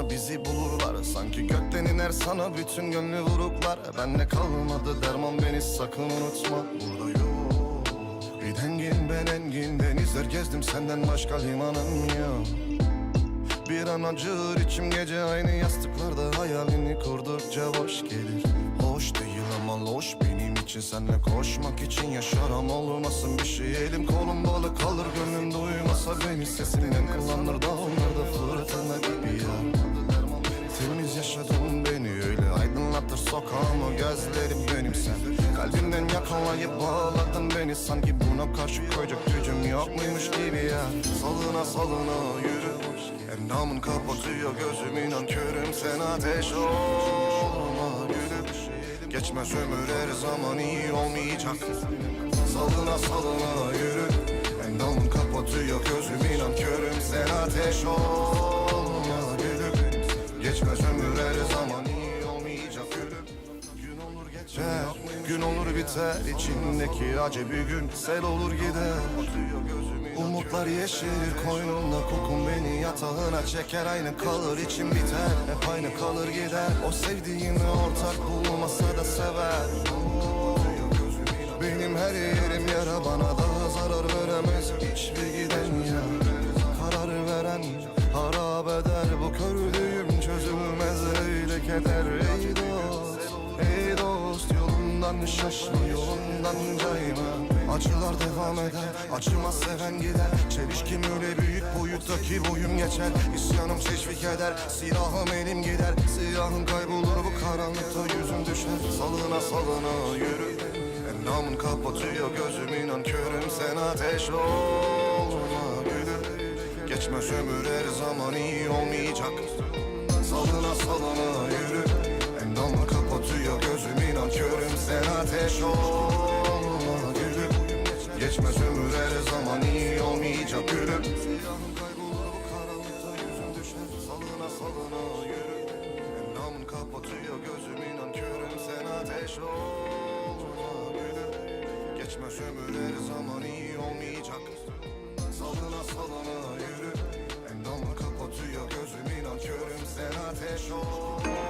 sonra bizi bulurlar. Sanki gökten iner sana bütün gönlü vuruklar Bende kalmadı derman beni sakın unutma. Burada yok. Bir dengin ben engin denizler gezdim senden başka limanım yok. Bir an acır içim gece aynı yastıklarda Hayalini kurdukça boş gelir. Hoş değil ama loş benim için Senle koşmak için yaşarım olmasın bir şey Elim kolum bağlı kalır gönlüm duymasa beni. Sesinden kullanır dağlarda fırtına gibi ya Temiz yaşadın beni öyle aydınlatır sokağımı gözlerim benim sen. Kalbimden yakalayıp bağladın beni sanki buna karşı koyacak gücüm yok muymuş gibi ya. Salına salına yürü Endamın kapatıyor gözüm inan körüm sen ateş olma gülüm. Geçmez ömür her zaman iyi olmayacak. Salına salına yürü Endamın kapatıyor gözüm inan körüm sen ateş olma Geçmez ömür her zaman iyi olmayacak Gün olur geçer, gün olur biter. İçindeki acı bir gün sel olur gider. Umutlar yeşerir koynumda kokun beni yatağına çeker. Aynı kalır içim biter hep aynı kalır gider. O sevdiğini ortak bulmasa da sever. Benim her yerim yara bana daha zarar veremez. Hiçbir giden ya Karar veren harap eder. Bu kördüğüm çözülmez öyle keder. Ey dost, ey dost Yolundan şaşma yolundan cayma. Acılar devam eder Acımaz seven gider. Çelişkim öyle büyük boyuttaki boyum geçer. İsyanım teşvik eder Silahım elim gider. Siyahım kaybolur bu karanlıkta yüzüm düşer. Salına salına yürü. Endamın kapatıyor gözüm inan körüm sen ateş olma gülüm. Geçmez ömür her zaman iyi olmayacak Salına salına yürü. Endamın kapatıyor gözüm inan körüm sen ateş olma gülüm Geçmez ömür her zaman iyi olmayacak gülüm Siyahım kaybolur bu karanlıkta yüzüm düşer Salına salına yürü Endamın kapatıyor gözüm inan sen ateş olma gülüm Geçmez ömür her zaman iyi olmayacak. Salına salına ateş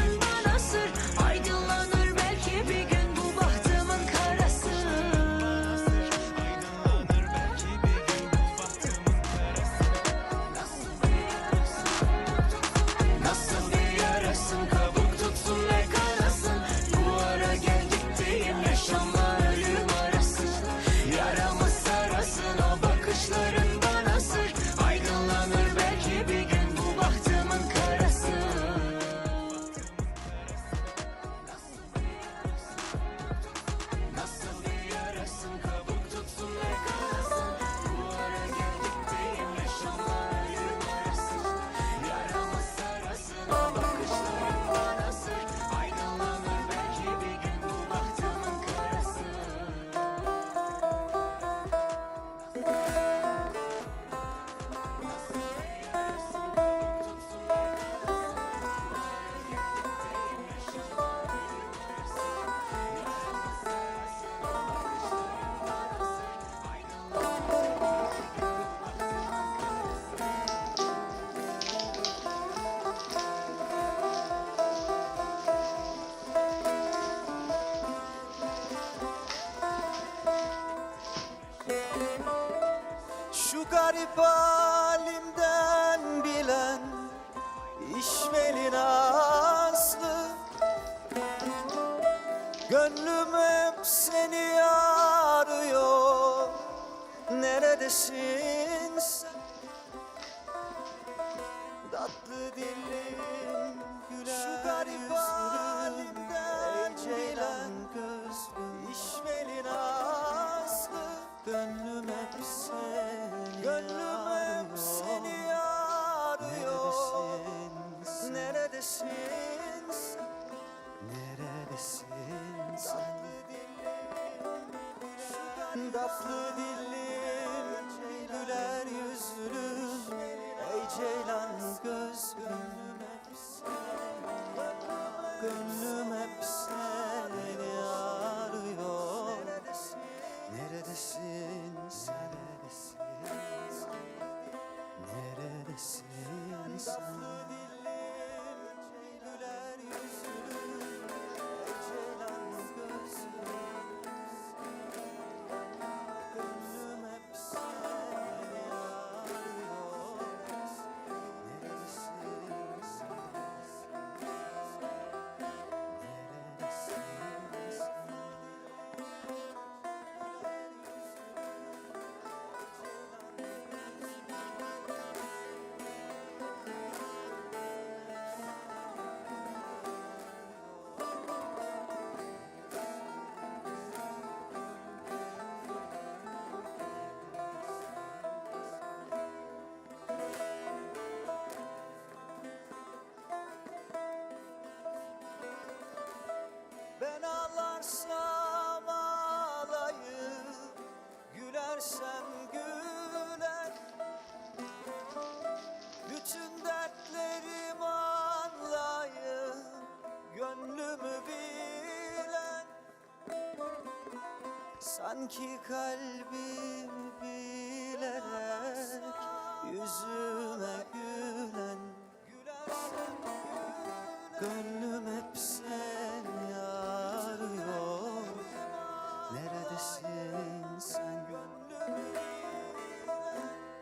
Gönlüm hep seni arıyor. Neredesin sen? Tatlı dilim ben dersliydim Sanki kalbim bilerek yüzüme gülen Gönlüm hep seni arıyor Neredesin sen?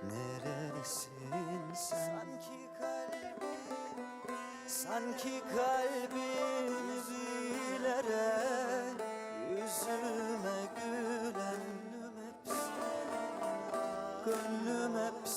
Neredesin sen? Sanki kalbim Sanki kalbim bilerek yüzüme ölüm hep